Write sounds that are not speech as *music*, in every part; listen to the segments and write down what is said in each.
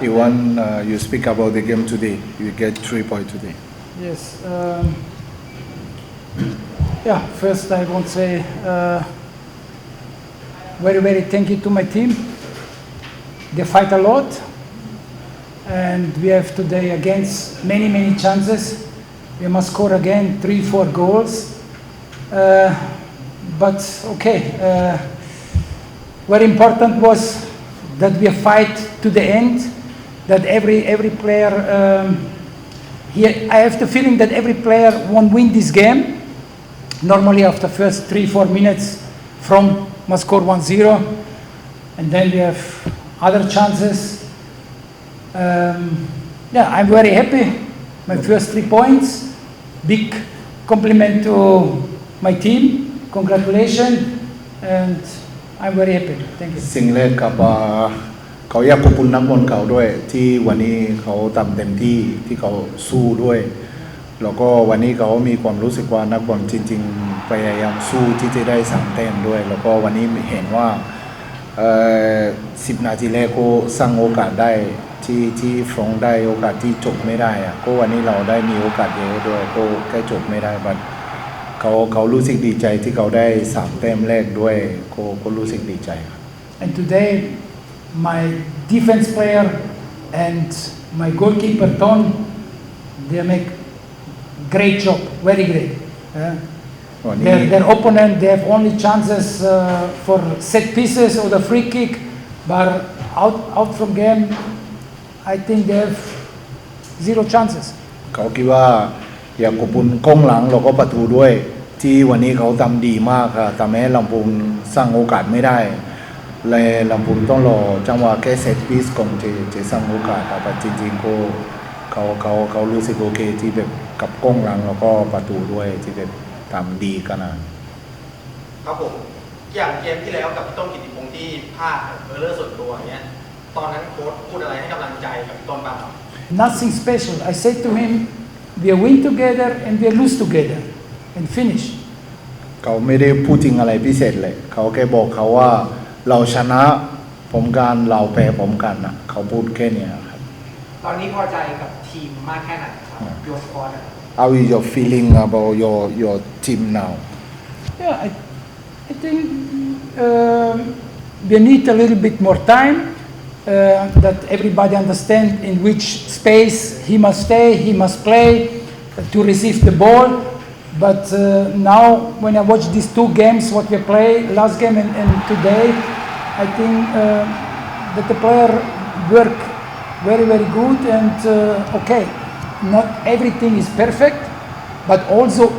You want uh, you speak about the game today. You get three points today. Yes. Um, yeah, first I want to say uh, very, very thank you to my team. They fight a lot, and we have today against many, many chances. We must score again three, four goals. Uh, but okay, uh, very important was that we fight to the end. That every every player. Um, here, I have the feeling that every player won't win this game. Normally, after first three, four minutes, from must score 1-0, and then we have other chances. Um, yeah, I'm very happy. My first three points. Big compliment to my team. Congratulations, and I'm very happy. Thank you. สิ่งแรกกับอ่า เขาอยากขอบคุณนักบอลเขาด้วย ที่วันนี้เขาทำเต็มที่ที่เขาสู้ด้วย แล้วก็วันนี้เขามีความรู้สึกว่านักบอลจริง ๆ พยายามสู้ที่จะได้สามแต้มด้วย แล้วก็วันนี้เห็นว่าสิบนาทีแรกก็สร้างโอกาสได้ที่ที่ฟรองได้โอกาสที่จบไม่ได้อะก็วันนี้เราได้มีโอกาสเยอะด้วยก็แค่จบไม่ได้บัดเขาเขารู้สึกดีใจที่เขาได้สามแต้มแรกด้วยก็ก็รู้สึกดีใจครับ And today, my defense player and my goalkeeper Ton, they make great job, very great. Uh, วันนี้ their, their opponent, they have only chances uh, for set pieces or the free kick, but out out from game, I think they have zero chances. เขาคิดว่าอยากขอบคุณกองหลังแล้วก็ประตูด้วย ที่วันนี้เขาทำดีมากครับทำให้ลำพูนสร้างโอกาสไม่ได้ เลยลำพูนต้องรอจังหวะแค่เซตพีซก่อนจะจะสร้างโอกาสครับแต่จริงๆก็เขาเขาเขารู้สึกโอเคที่แบบกับกองหลังแล้วก็ประตูด้วยที่แบบทำดีขนาดครับผมอย่างเกมที่แล้วกับพี่ต้นกิติพงศ์ที่พลาดเออร์เลอร์ส่วนตัวอย่างเงี้ยตอนนั้นโค้ชพูดอะไรให้กำลังใจกับพี่ต้นบ้างครับ Nothing special. I said to him, we win together and we lose together, and finish. เขาไม่ได้พูดจริงอะไรพิเศษเลย เขาแค่บอกเขาว่า เราชนะผมกันเราแพ้ผมกันนะเขาพูดแค่เนี้ยครับ ตอนนี้พอใจกับทีมมากแค่ไหนครับ your squad อะ How is your feeling about your your team now Yeah, I, I think um we need a little bit more time uh, that everybody understand in which space he must stay, he must play uh, to receive the ball. But uh, now, when I watch these two games, what we play, last game and, and today, I think uh, that the player work very, very good and uh, okay. Not everything is perfect, but also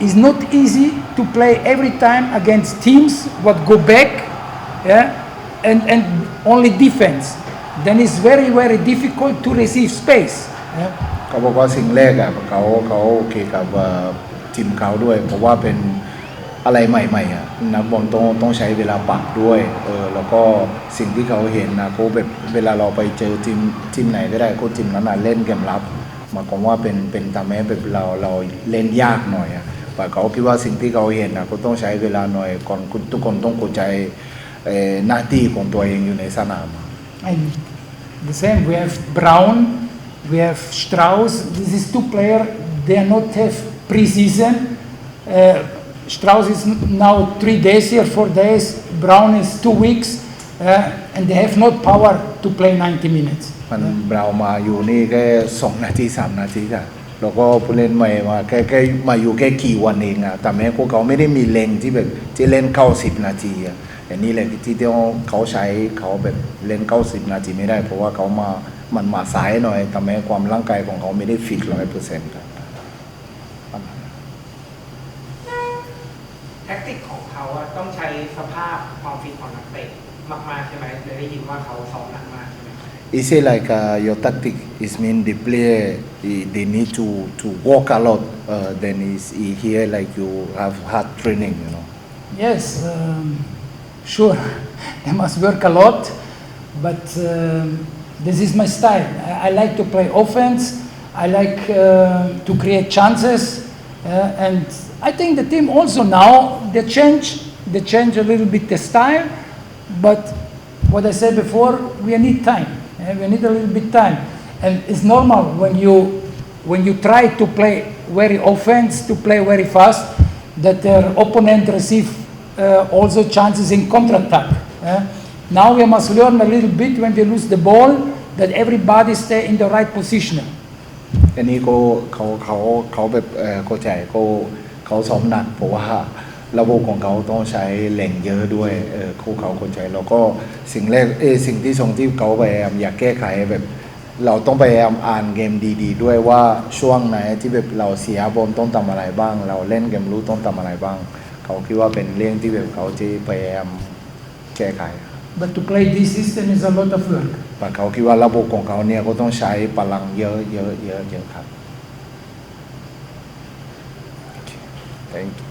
it's not easy to play every time against teams what go back yeah, and, and only defense. Then it's very, very difficult to receive space. Yeah. เขาบอกว่าสิ่งแรกอ่ะเขาเขาโอเคกับเอ่อทีมเขาด้วย เพราะว่าเป็น อะไรใหม่ๆอะนักบอลต้องต้องใช้เวลาปรับด้วยเออแล้วก็สิ่งที่เขาเห็นนะเขาแบบเวลาเราไปเจอทีมทีมไหนก็ได้ก็ทีมนั้นนะเล่นเกมรับหมายความว่าเป็นเป็นทำให้แบบเราเราเล่นยากหน่อยอะแต่เขาคิดว่าสิ่งที่เขาเห็นนะก็ต้องใช้เวลาหน่อยก่อนทุกคนต้องเข้าใจหน้าที่ของตัวเองอยู่ในสนาม And the same, we have Brown, we have Strauss. This is two player they are not have pre-season. Uh, Strauss is now three days here, four days. Brown is two weeks. Uh, and they have not power to play 90 minutes. มันเรามาอยู่นี่แค่สองนาทีสามนาทีค่ะแล้วก็ผู้เล่นใหม่มาแค่แค่มาอยู่แค่กี่วันเองอะแต่แม้พวกเขาไม่ได้มีแรงที่แบบจะเล่นเข้าสิบนาทีอะแต่นี่แหละที่ที่เขาใช้เขาแบบเล่นเข้าสิบนาทีไม่ได้ เพราะว่าเขามามันมาสายหน่อยแต่แม้ความร่างกายของเขาไม่ได้ฟิตร้อยเปอร์เซ็นต์ครับ ต้องใช้สภาพความฟิตของนักเตะมากๆใช่ไหมเลยได้ยินว่าเขาซ้อมหนักมากใช่ไหม Is it like uh, your tactic is mean the player eh, they need to to walk a lot uh, then is he here like you have hard training you know Yes, um, sure. *laughs* they must work a lot, but um, this is my style. I, I like to play offense. I like uh, to create chances, uh, and I think the team also now they change. They change a little bit the style, but what I said before, we need time. eh, we need a little bit time. And it's normal when you when you try to play very offense, to play very fast, that their opponent receive uh, also chances in counter-attack. eh. Now we must learn a little bit when we lose the ball that everybody stay in the right position. อันนี้ก็เขาเขาเขาแบบเอ่อเข้าใจเขาเขาซ้อมหนักเพราะว่า ระบบของเขาต้องใช้แรงเยอะด้วยเออเขาเขาเข้าใจแล้วก็สิ่งแรกเออสิ่งที่สองที่เขาพยายามอยากแก้ไขแบบ เราต้องพยายามอ่านเกมดีๆด้วยว่าช่วงไหนที่แบบเราเสียบอลต้องทำอะไรบ้าง เราเล่นเกมรู้ต้องทำอะไรบ้าง เขาคิดว่าเป็นเรื่องที่แบบเขาจะพยายามแก้ไข But to play this system is a lot of work. แต่เขาคิดว่าระบบของเขาเนี่ยก็ต้องใช้พลังเยอะเยอะเยอะเยอะครับ Thank you